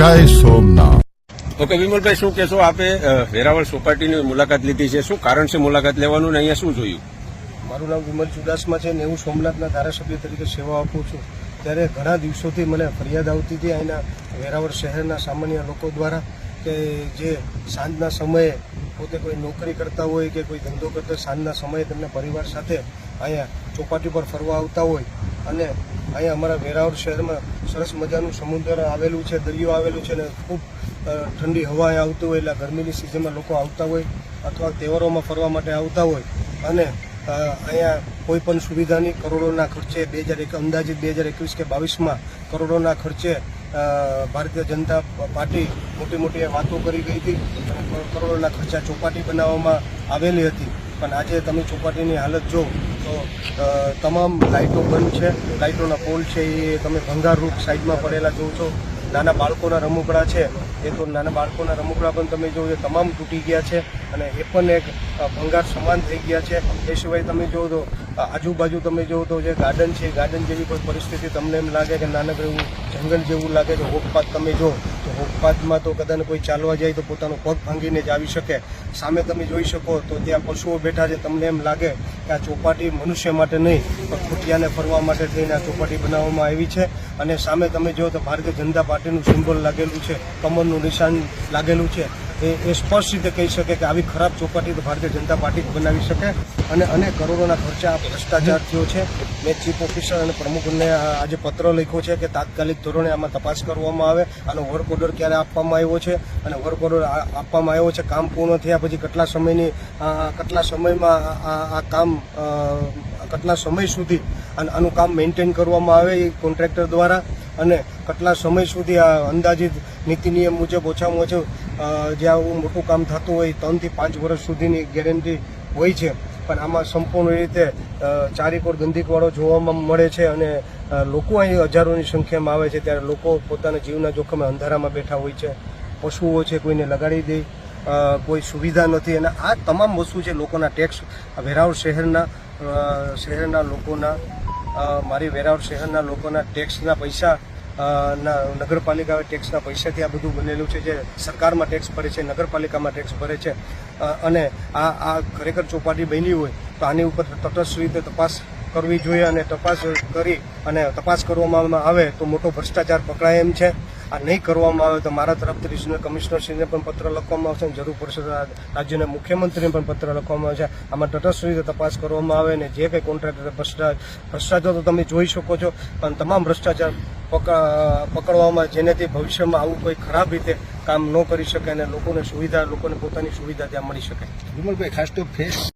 જય સોમનાથ. ઓકે વિમલભાઈ શું કહેશો? આપે વેરાવળ સોસાયટીની મુલાકાત લીધી છે. શું કારણ છે મુલાકાત લેવાનું ને અહીંયા શું જોયું? મારું નામ વિમલ ચુડાસમા છે ને હું સોમનાથના ધારાસભ્ય તરીકે સેવા આપું છું. ત્યારે ઘણા દિવસોથી મને ફરિયાદ આવતી હતી અહીંના વેરાવળ શહેરના સામાન્ય લોકો દ્વારા કે જે સાંજના સમયે પોતે કોઈ નોકરી કરતા હોય કે કોઈ ધંધો કરતા સાંજના સમયે તેમના પરિવાર સાથે અહીંયા ચોપાટી પર ફરવા આવતા હોય અને અહીંયા અમારા વેરાવળ શહેરમાં સરસ મજાનું સમુદ્ર આવેલું છે, દરિયો આવેલું છે અને ખૂબ ઠંડી હવા આવતી હોય એટલે ગરમીની સિઝનમાં લોકો આવતા હોય અથવા તહેવારોમાં ફરવા માટે આવતા હોય. અને અહીંયા કોઈ પણ સુવિધાની કરોડોના ખર્ચે બે હજાર એક, અંદાજિત બે હજાર એકવીસ કે બાવીસમાં કરોડોના ખર્ચે ભારતીય જનતા પાર્ટી મોટી મોટી વાતો કરી ગઈ હતી કરોડોના ખર્ચા ચોપાટી બનાવવામાં આવેલી હતી. પણ આજે તમે ચોપાટીની હાલત જો તો તમામ લાઇટો બંધ છે. લાઇટોના પોલ છે એ તમે ભંગારરૂપ સાઈડમાં પડેલા જોવો છો. નાના બાળકોના રમકડા છે. એ તો નાના બાળકોના રમકડા પણ તમે જોવો છો તમામ તૂટી ગયા છે અને એ પણ એક ભંગાર સમાન થઈ ગયા છે. એ સિવાય તમે જુઓ તો આજુબાજુ તમે જુઓ તો જે ગાર્ડન છે, ગાર્ડન જેવી કોઈ પરિસ્થિતિ તમને એમ લાગે કે નાનકડું જંગલ જેવું લાગે છે, હોકપાત તમે જો, તો હોકપાતમાં તો કદાચ કોઈ ચાલવા જાય તો પોતાનો પગ ભાંગીને જ આવી શકે. સામે તમે જોઈ શકો તો ત્યાં પશુઓ બેઠા છે, તમને એમ લાગે કે આ ચોપાટી મનુષ્ય માટે નહીં, પણ ખોટિયાને ફરવા માટે થઈને આ ચોપાટી બનાવવામાં આવી છે. અને સામે તમે જો તો ભારતીય જનતા પાર્ટીનું સિમ્બોલ લાગેલું છે કમરનું નિશાન લાગેલું છે. એ એ સ્પષ્ટ રીતે કહી શકે કે આવી ખરાબ ચોપાટી તો ભારતીય જનતા પાર્ટી બનાવી શકે અને અનેક કરોડોના ખર્ચા આ ભ્રષ્ટાચાર થયો છે. મેં ચીફ ઓફિસર અને પ્રમુખને આજે પત્ર લખ્યો છે કે તાત્કાલિક ધોરણે આમાં તપાસ કરવામાં આવે. આનો વર્ક ઓર્ડર ક્યારે આપવામાં આવ્યો છે અને વર્ક ઓર્ડર આપવામાં આવ્યો છે, કામ પૂર્ણ થયા પછી કેટલા સમયની કેટલા સમયમાં આ- કામ કેટલા સમય સુધી અને આનું કામ મેન્ટેન કરવામાં આવે એ કોન્ટ્રાક્ટર દ્વારા અને કેટલા સમય સુધી આ અંદાજિત નીતિ નિયમ મુજબ ઓછામાં ઓછું જે આવું મોટું કામ થતું હોય ત્રણથી પાંચ વર્ષ સુધીની ગેરંટી હોય છે. પણ આમાં સંપૂર્ણ રીતે ચારેકોર ગંદીકવાળો જોવામાં મળે છે અને લોકો અહીં હજારોની સંખ્યામાં આવે છે. ત્યારે લોકો પોતાના જીવના જોખમે અંધારામાં બેઠા હોય છે. પશુઓ છે કોઈને લગાડી દે કોઈ સુવિધા નથી અને આ તમામ વસ્તુ છે લોકોના ટેક્સ વેરાવળ શહેરના શહેરના લોકોના મારી વેરાવળ શહેરના લોકોના ટેક્સના પૈસા ના નગરપાલિકા ટેક્સના પૈસાથી આ બધું બનેલું છે જે સરકારમાં ટેક્સ ભરે છે, નગરપાલિકામાં ટેક્સ ભરે છે. અને આ આ ખરેખર ચોપાટી બની હોય તો આની ઉપર તટસ્થ રીતે તપાસ કરવી જોઈએ અને તપાસ કરી અને તપાસ કરવામાં આવે તો મોટો ભ્રષ્ટાચાર પકડાય એમ છે. આ નહીં કરવામાં આવે તો મારા તરફથી રિજનલ કમિશનરશ્રીને પણ પત્ર લખવામાં આવશે અને જરૂર પડશે રાજ્યના મુખ્યમંત્રીને પણ પત્ર લખવામાં આવશે. આમાં તટસ્થ રીતે તપાસ કરવામાં આવે અને જે કંઈ કોન્ટ્રાક્ટર ભ્રષ્ટાચાર ભ્રષ્ટાચાર તો તમે જોઈ શકો છો, પણ તમામ ભ્રષ્ટાચાર પક- પકડવામાં જેનેથી ભવિષ્યમાં આવું કોઈ ખરાબ રીતે કામ ન કરી શકે અને લોકોને સુવિધા, લોકોને પોતાની સુવિધા ત્યાં મળી શકે. વિમલભાઈ, ખાસ તો ફેસ